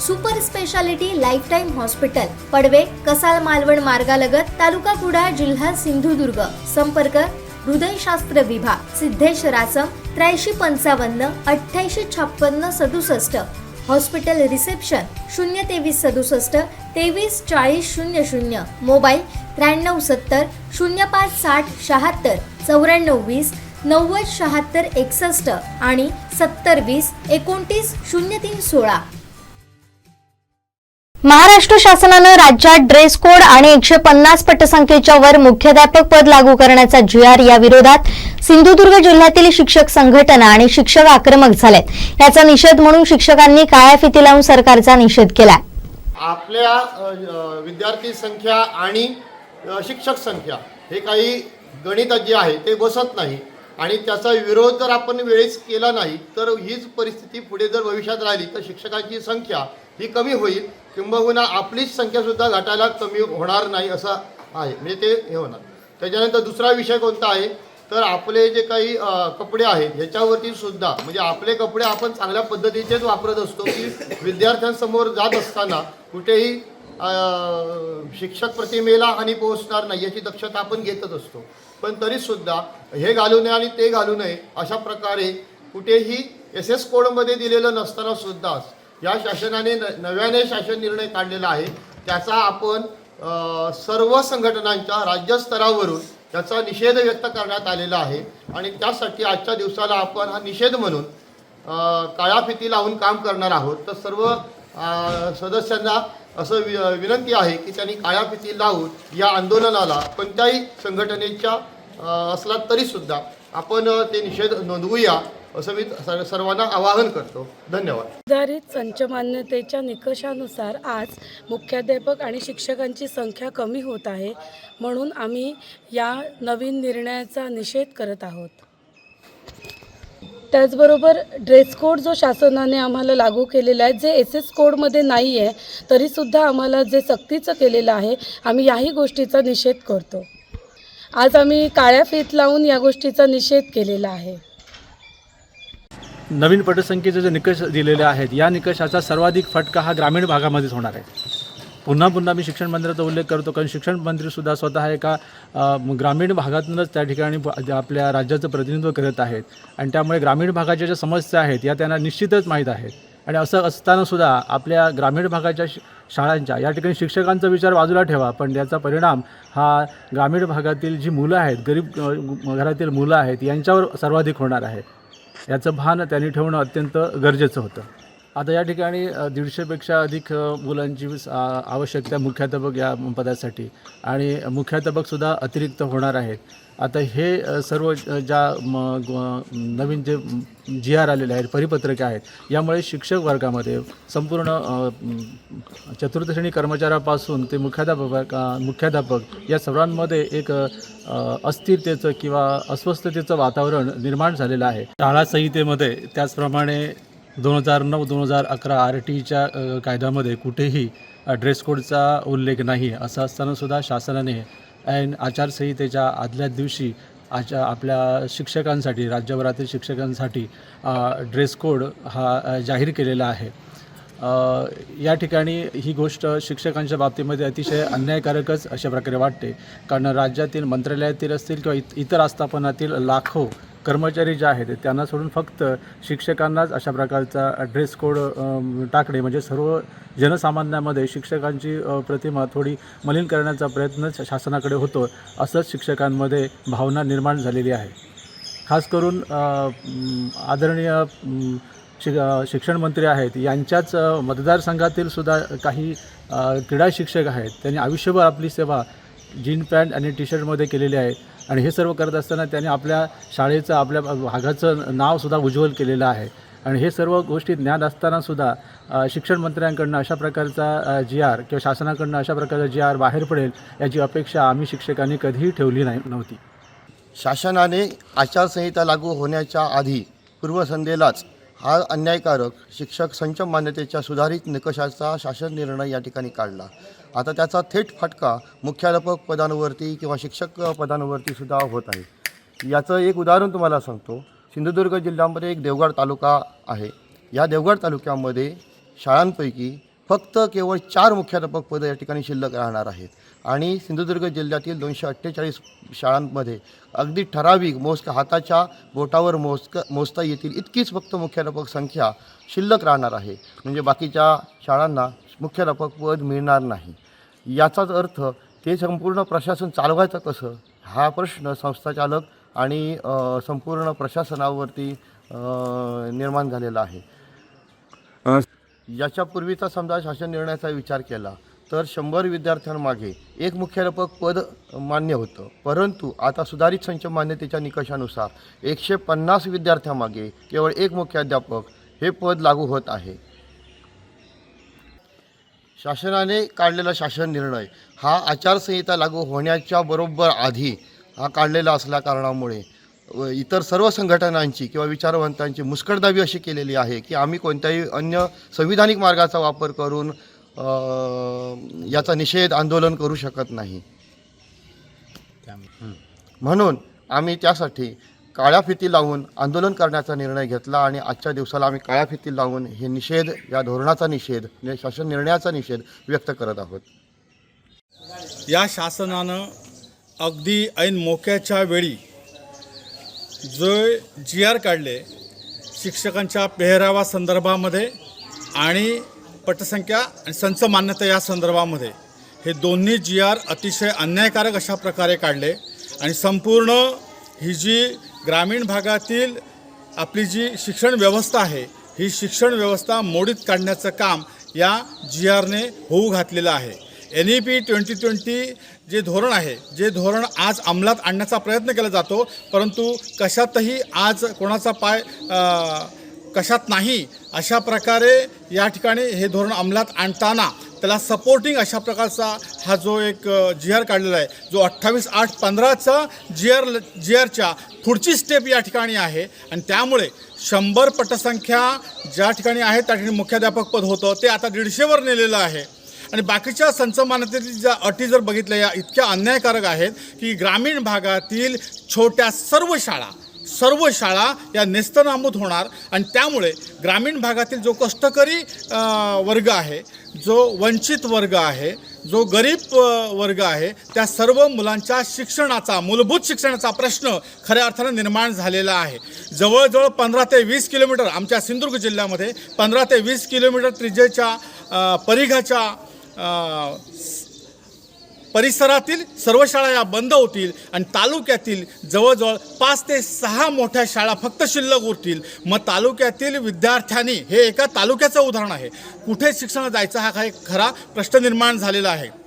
Super speciality life time hospital Padave Kasal Malvan मार्गालगत तालुका कुडाळ जिल्हा सिंधुदुर्ग. संपर्क हृदयशास्त्र विभाग सिद्धेश रासम त्र्याऐंशी पंचावन्न अठ्ठ्याऐंशी छप्पन्न सदुसष्ट. हॉस्पिटल रिसेप्शन शून्य तेवीस सदुसष्ट तेवीस चाळीस शून्य शून्य. मोबाईल त्र्याण्णव सत्तर शून्य पाच साठ शहात्तर चौऱ्याण्णव वीस नव्वद शहात्तर एकसष्ट आणि सत्तर वीस एकोणतीस शून्य तीन सोळा. महाराष्ट्र शासनानं राज्यात ड्रेस कोड आणि एकशे पन्नास पटसंख्येच्या वर मुख्याध्यापक पद लागू करण्याचा जुआर या विरोधात सिंधुदुर्ग जिल्ह्यातील शिक्षक संघटना आणि शिक्षक आक्रमक झालेत. याचा निषेध म्हणून शिक्षकांनी काळ्या फिती लावून सरकारचा निषेध केला आपल्या विद्यार्थी संख्या आणि शिक्षक संख्या हे काही गणित जे आहे ते बसत नाही आणि त्याचा विरोध जर आपण वेळेस केला नाही तर हीच परिस्थिती पुढे जर भविष्यात राहिली तर शिक्षकांची संख्या ही कमी होईल. किंबहुना आपलीच संख्यासुद्धा घटायला कमी होणार नाही असं आहे. म्हणजे ते हे होणार. त्याच्यानंतर दुसरा विषय कोणता आहे? तर आपले जे काही कपडे आहेत ह्याच्यावरती सुद्धा म्हणजे आपले कपडे आपण चांगल्या पद्धतीचेच वापरत असतो की विद्यार्थ्यांसमोर जात असताना कुठेही शिक्षक प्रतिमेला हानी पोहोचणार नाही याची दक्षता आपण घेतच असतो. पण तरीसुद्धा हे घालू नये आणि ते घालू नये अशा प्रकारे कुठेही एस एस कोडमध्ये दिलेलं नसताना सुद्धा या शासनाने न नव्याने शासन निर्णय काढलेला आहे. त्याचा आपण सर्व संघटनांच्या राज्यस्तरावरून त्याचा निषेध व्यक्त करण्यात आलेला आहे. आणि त्यासाठी आजच्या दिवसाला आपण हा निषेध म्हणून काळ्या फिती लावून काम करणार आहोत. तर सर्व सदस्यांना असं वि विनंती आहे की त्यांनी काळ्या फिती लावून या आंदोलनाला कोणत्याही संघटनेच्या असला तरीसुद्धा आपण ते निषेध नोंदवूया. असं मी सर्वांना आवाहन करतो. धन्यवाद. निर्धारित संच मान्यतेच्या निकषानुसार आज मुख्याध्यापक आणि शिक्षकांची संख्या कमी होत आहे म्हणून आम्ही या नवीन निर्णयाचा निषेध करत आहोत. त्याचबरोबर ड्रेस कोड जो शासनाने आम्हाला लागू केलेला आहे जे एस एस कोडमध्ये नाही आहे तरीसुद्धा आम्हाला जे सक्तीचं केलेलं आहे आम्ही याही गोष्टीचा निषेध करतो. आज आम्ही काळ्या फीत लावून या गोष्टीचा निषेध केलेला आहे. नवीन पटसंख्येचे जे निकष दिलेले आहेत या निकषाचा सर्वाधिक फटका हा ग्रामीण भागामध्येच होणार आहे. पुन्हा पुन्हा मी शिक्षण मंत्र्याचा उल्लेख करतो कारण शिक्षण मंत्रीसुद्धा स्वतः एका ग्रामीण भागातूनच त्या ठिकाणी प- आपल्या राज्याचं प्रतिनिधित्व करत आहेत. आणि त्यामुळे ग्रामीण भागाच्या ज्या समस्या आहेत या त्यांना निश्चितच माहीत आहेत. आणि असं असतानासुद्धा आपल्या ग्रामीण भागाच्या श शाळांच्या या ठिकाणी शिक्षकांचा विचार बाजूला ठेवा पण याचा परिणाम हा ग्रामीण भागातील जी मुलं आहेत गरीब घरातील मुलं आहेत यांच्यावर सर्वाधिक होणार आहे. याचं भान त्यांनी ठेवणं अत्यंत गरजेचं होतं. आता या ठिकाणी दीडशेपेक्षा अधिक मुलांची आवश्यकता मुख्याध्यापक या पदासाठी. आणि मुख्याध्यापकसुद्धा अतिरिक्त होणार आहेत आता हे सर्व ज्या म, नवीन जे जी आर आलेले आहेत परिपत्रके आहेत यामुळे शिक्षक वर्गामध्ये संपूर्ण अ, चतुर्थ श्रेणी कर्मचाऱ्यापासून ते मुख्याध्यापक मुख्याध्यापक या सर्वांमध्ये एक अस्थिरतेचं किंवा अस्वस्थतेचं वातावरण निर्माण झालेलं आहे. शाळा संहितेमध्ये त्याचप्रमाणे दोन हजार नऊ दोन हजार अकरा आर टीच्या कायद्यामध्ये कुठेही ड्रेस कोडचा उल्लेख नाही. असं असतानासुद्धा शासनाने ऐन आचारसंहितेच्या आदल्या दिवशी आच्या आपल्या शिक्षकांसाठी राज्यभरातील शिक्षकांसाठी ड्रेस कोड हा जाहीर केलेला आहे. या ठिकाणी ही गोष्ट शिक्षकांच्या बाबतीमध्ये अतिशय अन्यायकारकच अशा प्रकारे वाटते. कारण राज्यातील मंत्रालयातील असतील किंवा इत इतर आस्थापनातील लाखो कर्मचारी जे आहेत त्यांना सोडून फक्त शिक्षकांनाच अशा प्रकारचा ड्रेस कोड टाकणे म्हणजे सर्व जनसामान्यामध्ये शिक्षकांची प्रतिमा थोडी मलिन करण्याचा प्रयत्न शासनाकडे होतो असंच शिक्षकांमध्ये भावना निर्माण झालेली आहे. खास करून आदरणीय शिक शि शिक्षण मंत्री आहेत यांच्याच मतदारसंघातील सुद्धा काही क्रीडा शिक्षक आहेत त्यांनी आयुष्यभर आपली सेवा जीन पॅन्ट आणि टी शर्टमध्ये केलेली आहे. आणि हे सर्व करत असताना त्यांनी आपल्या शाळेचं आपल्या भागाचं नावसुद्धा उज्ज्वल केलेलं आहे. आणि हे सर्व गोष्टी ज्ञात असतानासुद्धा शिक्षण मंत्र्यांकडनं अशा प्रकारचा जी आर किंवा शासनाकडनं अशा प्रकारचा जी आर बाहेर पडेल याची अपेक्षा आम्ही शिक्षकांनी कधीही ठेवली नाही नव्हती. शासनाने आचारसंहिता लागू होण्याच्या आधी पूर्वसंध्येलाच हा अन्यायकारक शिक्षक संच मान्यतेच्या सुधारित निकषाचा शासन निर्णय या ठिकाणी काढला. आता त्याचा थेट फटका मुख्याध्यापक पदांवरती किंवा शिक्षक पदांवरती सुद्धा होत आहे. याचं एक उदाहरण तुम्हाला सांगतो. सिंधुदुर्ग जिल्ह्यामध्ये एक देवगड तालुका आहे. या देवगड तालुक्यामध्ये शाळांपैकी फक्त केवळ चार मुख्याध्यापक पदं या ठिकाणी शिल्लक राहणार आहेत. आणि सिंधुदुर्ग जिल्ह्यातील दोनशे अठ्ठेचाळीस शाळांमध्ये अगदी ठराविक मोजक हाताच्या बोटावर मोजक मोजता येतील इतकीच फक्त मुख्याध्यापक संख्या शिल्लक राहणार आहे. म्हणजे बाकीच्या शाळांना मुख्याध्यापक पद मिळणार नाही. याचाच अर्थ ते संपूर्ण प्रशासन चालवायचं कसं? हा प्रश्न संस्थाचालक आणि संपूर्ण प्रशासनावरती निर्माण झालेला आहे. याच्यापूर्वीचा समजा शासन निर्णयाचा विचार केला तर शंभर विद्यार्थ्यांमागे एक मुख्याध्यापक पद मान्य होतं. परंतु आता सुधारित संच मान्यतेच्या निकषानुसार एकशे पन्नास विद्यार्थ्यांमागे केवळ एक मुख्याध्यापक हे पद लागू होत आहे. शासनाने काढलेला शासन निर्णय हा आचारसंहिता लागू होण्याच्या बरोबर आधी हा काढलेला असल्या कारणामुळे इतर सर्व संघटनांची किंवा विचारवंतांची मुस्कटदाबी अशी केलेली आहे की आम्ही कोणत्याही अन्य संविधानिक मार्गाचा वापर करून याचा निषेध आंदोलन करू शकत नाही. म्हणून आम्ही त्यासाठी काळ्या फिती लावून आंदोलन करण्याचा निर्णय घेतला आणि आजच्या दिवसाला आम्ही काळ्या फिती लावून हे निषेध या धोरणाचा निषेध शासन निर्णयाचा निषेध व्यक्त करत आहोत. या शासनानं अगदी ऐन मोक्याच्या वेळी जो जी आर काढले शिक्षकांच्या पेहरावा संदर्भामध्ये आणि पटसंख्या आणि संच मान्यता या संदर्भामध्ये हे दोन्ही जी आर अतिशय अन्यायकारक अशा प्रकारे काढले आणि संपूर्ण ही जी ग्रामीण भागातील आपली जी शिक्षण व्यवस्था आहे ही शिक्षण व्यवस्था मोडीत काढण्याचं काम या जी आरने होऊ घातलेलं आहे. N E P twenty twenty जे धोरण आहे जे धोरण आज अंमलात आणण्याचा प्रयत्न केला जातो परंतु कशातही आज कोणाचा पाय कशात नाही अशा प्रकारे या ठिकाणी हे धोरण अंमलात आणताना त्याला सपोर्टिंग अशा प्रकारचा हा जो एक जी आर काढलेला आहे जो अठ्ठावीस आठ पंधराचा जी आर जी आरच्या पुढची स्टेप या ठिकाणी आहे. आणि त्यामुळे शंभर पटसंख्या ज्या ठिकाणी आहे त्या ठिकाणी मुख्याध्यापक पद होतं ते आता दीडशेवर नेलेलं आहे. आणि बाकीच्या संच ज्या अटी जर बघितल्या या इतक्या अन्यायकारक आहेत की ग्रामीण भागातील छोट्या सर्व शाळा सर्व शाळा या नेस्तनाबूत होणार आणि त्यामुळे ग्रामीण भागातील जो कष्टकरी वर्ग आहे जो वंचित वर्ग आहे जो गरीब वर्ग आहे त्या सर्व मुलांच्या शिक्षणाचा मूलभूत शिक्षणाचा प्रश्न खऱ्या अर्थानं निर्माण झालेला आहे. जवळजवळ पंधरा ते वीस किलोमीटर आमच्या सिंधुदुर्ग जिल्ह्यामध्ये पंधरा ते वीस किलोमीटर त्रिजेच्या परिघाच्या परिसरातील सर्व शाळा या बंद होतील आणि तालुक्यातील जवळजवळ पाच ते सहा मोठ्या शाळा फक्त शिल्लक उरतील. मग तालुक्यातील विद्यार्थ्यांनी हे एका तालुक्याचं उदाहरण आहे. कुठे शिक्षण जायचं हा काही खरा प्रश्न निर्माण झालेला आहे.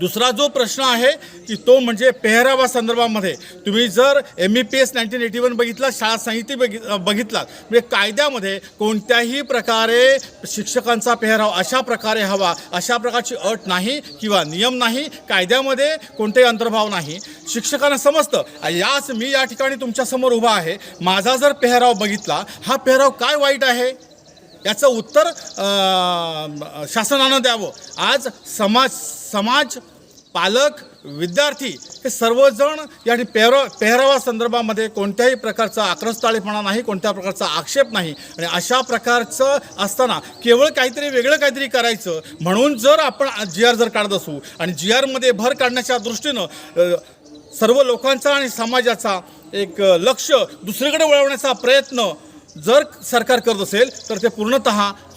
दुसरा जो प्रश्न आहे की तो म्हणजे पेहरावा संदर्भामध्ये. तुम्ही जर M E P S nineteen eighty one बघितला शाळा संहिते बघि बघितलात म्हणजे कायद्यामध्ये कोणत्याही प्रकारे शिक्षकांचा पेहराव अशा प्रकारे हवा अशा प्रकारची अट नाही किंवा नियम नाही कायद्यामध्ये कोणतेही अंतर्भाव नाही. शिक्षकांना समजतं याच मी या ठिकाणी तुमच्यासमोर उभा आहे. माझा जर पेहराव बघितला हा पेहराव काय वाईट आहे? याचं उत्तर शासनानं द्यावं. आज समाज समाज पालक विद्यार्थी हे सर्वजण या ठिकाणी पेहराव पेहरावा संदर्भामध्ये कोणत्याही प्रकारचा आक्रस्ताळेपणा नाही कोणत्या प्रकारचा आक्षेप नाही. आणि अशा प्रकारचं असताना केवळ काहीतरी वेगळं काहीतरी करायचं म्हणून जर आपण जी आर जर काढत असू आणि जी आरमध्ये भर काढण्याच्या दृष्टीनं सर्व लोकांचा आणि समाजाचा एक लक्ष दुसरीकडे वळवण्याचा प्रयत्न जर सरकार करत असेल तर ते पूर्णत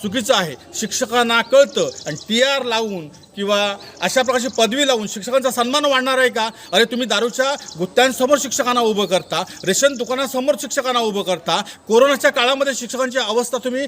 चुकीचं आहे. शिक्षकांना कळतं आणि टी आर लावून किंवा अशा प्रकारची पदवी लावून शिक्षकांचा सन्मान वाढणार आहे का? अरे तुम्ही दारूच्या गुत्त्यांसमोर शिक्षकांना उभं करता रेशन दुकानासमोर शिक्षकांना उभं करता कोरोनाच्या काळामध्ये शिक्षकांची अवस्था तुम्ही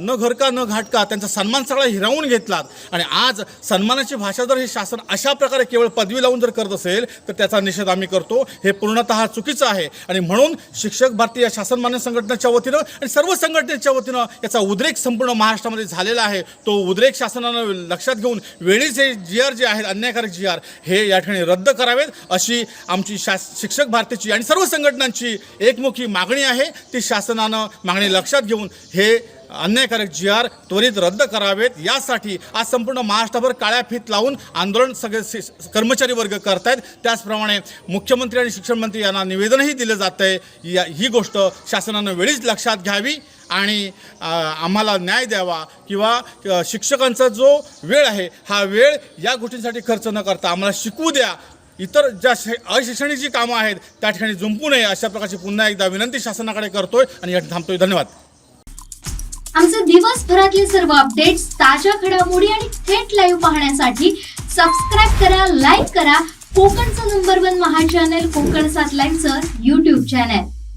न घरका न घाटका त्यांचा सन्मान सगळा हिरावून घेतलात. आणि आज सन्मानाची भाषा जर हे शासन अशा प्रकारे केवळ पदवी लावून जर करत असेल तर त्याचा निषेध आम्ही करतो. हे पूर्णतः चुकीचं आहे. आणि म्हणून शिक्षक भारतीय शासन मान्य संघटनेच्या वतीनं आणि सर्व संघटनेच्या वतीनं याचा उद्रेक संपूर्ण महाराष्ट्रामध्ये झालेला आहे. तो उद्रेक शासनानं लक्षात घेऊन वेळीच हे जी आर जे आहेत अन्यायकारक जी आर हे या ठिकाणी रद्द करावेत अशी आमची शास शिक्षक भारतीची आणि सर्व संघटनांची एकमुखी मागणी आहे. ती शासनानं मागणी लक्षात घेऊन हे अन्यायकारक जी आर त्वरित रद्द करावेत. यासाठी आज संपूर्ण महाराष्ट्रभर काळ्या फीत लावून आंदोलन सगळे शि- कर्मचारी वर्ग करतायत. त्याचप्रमाणे मुख्यमंत्री आणि शिक्षण मंत्री यांना निवेदनही दिलं जातं आहे या ही गोष्ट शासनानं वेळीच लक्षात घ्यावी. आणि आम्हाला न्याय द्यावा किंवा शिक्षकांचा जो वेळ आहे हा वेळ या गोष्टींसाठी खर्च न करता आम्हाला शिकवू द्या. इतर ज्या शै- अशैक्षणिक जी कामं आहेत त्या ठिकाणी जुंपू नये अशा प्रकारची पुन्हा एकदा विनंती शासनाकडे करतोय आणि या थांबतोय. धन्यवाद. आमचे दिवसभरातले सर्व अपडेट्स ताज्या घडामोडी आणि थेट लाईव्ह पाहण्यासाठी सबस्क्राईब करा लाईक करा. कोकणचं नंबर वन महा चॅनल कोकण सात लाईव्हचं युट्यूब चॅनल